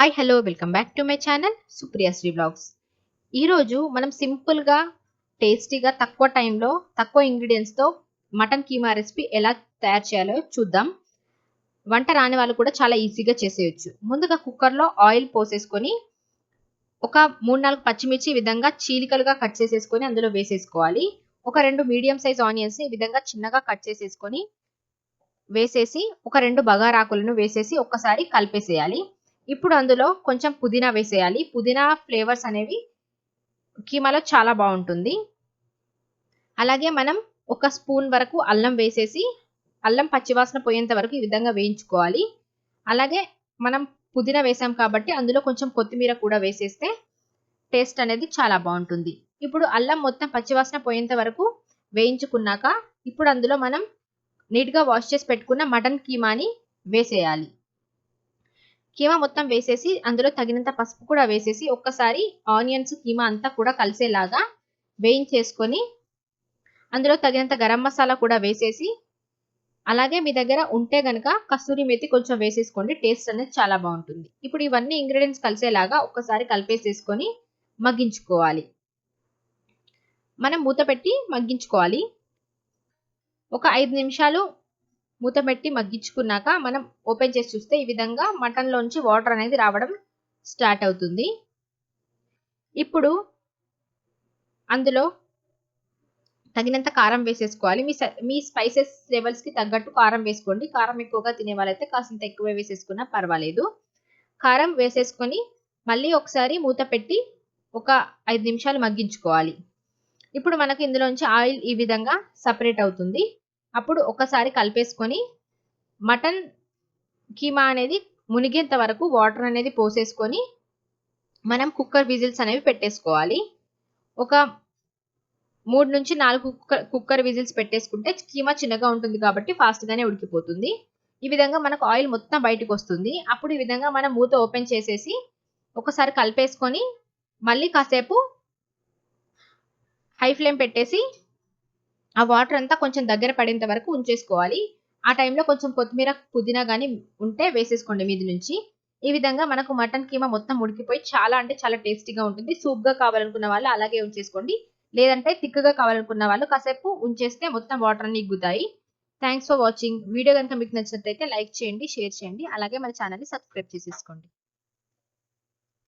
Hi hello welcome back to my channel Supriya Sri blogs ఈరోజు మనం సింపుల్గా టేస్టీగా తక్కువ టైంలో తక్కువ ఇంగ్రీడియంట్స్తో మటన్ కీమా రెసిపీ ఎలా తయారు చేయాలో చూద్దాం. వంట రాని వాళ్ళు కూడా చాలా ఈజీగా చేసేయచ్చు. ముందుగా కుక్కర్లో ఆయిల్ పోసేసుకొని ఒక మూడు నాలుగు పచ్చిమిర్చి విధంగా చీలికలుగా కట్ చేసేసుకొని అందులో వేసేసుకోవాలి. ఒక రెండు మీడియం సైజ్ ఆనియన్స్ ఈ విధంగా చిన్నగా కట్ చేసేసుకొని వేసేసి ఒక రెండు బగారాకులను వేసేసి ఒక్కసారి కలిపేసేయాలి. ఇప్పుడు అందులో కొంచెం పుదీనా వేసేయాలి. పుదీనా ఫ్లేవర్స్ అనేవి కీమాలో చాలా బాగుంటుంది. అలాగే మనం ఒక స్పూన్ వరకు అల్లం వేసేసి అల్లం పచ్చివాసన పోయేంత వరకు ఈ విధంగా వేయించుకోవాలి. అలాగే మనం పుదీనా వేసాం కాబట్టి అందులో కొంచెం కొత్తిమీర కూడా వేసేస్తే టేస్ట్ అనేది చాలా బాగుంటుంది. ఇప్పుడు అల్లం మొత్తం పచ్చివాసన పోయేంత వరకు వేయించుకున్నాక ఇప్పుడు అందులో మనం నీట్గా వాష్ చేసి పెట్టుకున్న మటన్ కీమాని వేసేయాలి. కీమా మొత్తం వేసేసి అందులో తగినంత పసుపు కూడా వేసేసి ఒక్కసారి ఆనియన్స్ కీమా అంతా కూడా కలిసేలాగా వేయించేసుకొని అందులో తగినంత గరం మసాలా కూడా వేసేసి అలాగే మీ దగ్గర ఉంటే గనక కస్తూరి మెతి కొంచెం వేసేసుకోండి టేస్ట్ అనేది చాలా బాగుంటుంది. ఇప్పుడు ఇవన్నీ ఇంగ్రీడియంట్స్ కలిసేలాగా ఒక్కసారి కలిపేసేసుకొని మగ్గించుకోవాలి. మనం మూత పెట్టి మగ్గించుకోవాలి. ఒక ఐదు నిమిషాలు మూత పెట్టి మగ్గించుకున్నాక మనం ఓపెన్ చేసి చూస్తే ఈ విధంగా మటన్లోంచి వాటర్ అనేది రావడం స్టార్ట్ అవుతుంది. ఇప్పుడు అందులో తగినంత కారం వేసేసుకోవాలి. మీ మీ స్పైసెస్ లెవెల్స్కి తగ్గట్టు కారం వేసుకోండి. కారం ఎక్కువగా తినే వాళ్ళైతే కాసింత ఎక్కువ వేసేసుకున్నా పర్వాలేదు. కారం వేసేసుకొని మళ్ళీ ఒకసారి మూత పెట్టి ఒక ఐదు నిమిషాలు మగ్గించుకోవాలి. ఇప్పుడు మనకు ఇందులోంచి ఆయిల్ ఈ విధంగా సపరేట్ అవుతుంది. అప్పుడు ఒకసారి కలిపేసుకొని మటన్ కీమా అనేది మునిగేంత వరకు వాటర్ అనేది పోసేసుకొని మనం కుక్కర్ విజిల్స్ అనేవి పెట్టేసుకోవాలి. ఒక మూడు నుంచి నాలుగు కుక్కర్ కుక్కర్ విజిల్స్ పెట్టేసుకుంటే కీమా చిన్నగా ఉంటుంది కాబట్టి ఫాస్ట్గానే ఉడికిపోతుంది. ఈ విధంగా మనకు ఆయిల్ మొత్తం బయటకు వస్తుంది. అప్పుడు ఈ విధంగా మనం మూత ఓపెన్ చేసేసి ఒకసారి కలిపేసుకొని మళ్ళీ కాసేపు హై ఫ్లేమ్ పెట్టేసి ఆ వాటర్ అంతా కొంచెం దగ్గర పడేంత వరకు ఉంచేసుకోవాలి. ఆ టైంలో కొంచెం కొత్తిమీర పుదీనా కానీ ఉంటే వేసేసుకోండి మీది నుంచి. ఈ విధంగా మనకు మటన్ కీమా మొత్తం ఉడికిపోయి చాలా అంటే చాలా టేస్టీగా ఉంటుంది. సూప్గా కావాలనుకున్న వాళ్ళు అలాగే ఉంచేసుకోండి. లేదంటే థిక్గా కావాలనుకున్న వాళ్ళు కాసేపు ఉంచేస్తే మొత్తం వాటర్ అన్ని ఇగ్గుతాయి. థ్యాంక్స్ ఫర్ వాచింగ్ వీడియో కనుక మీకు నచ్చినట్లయితే లైక్ చేయండి షేర్ చేయండి. అలాగే మన ఛానల్ని సబ్స్క్రైబ్ చేసేసుకోండి.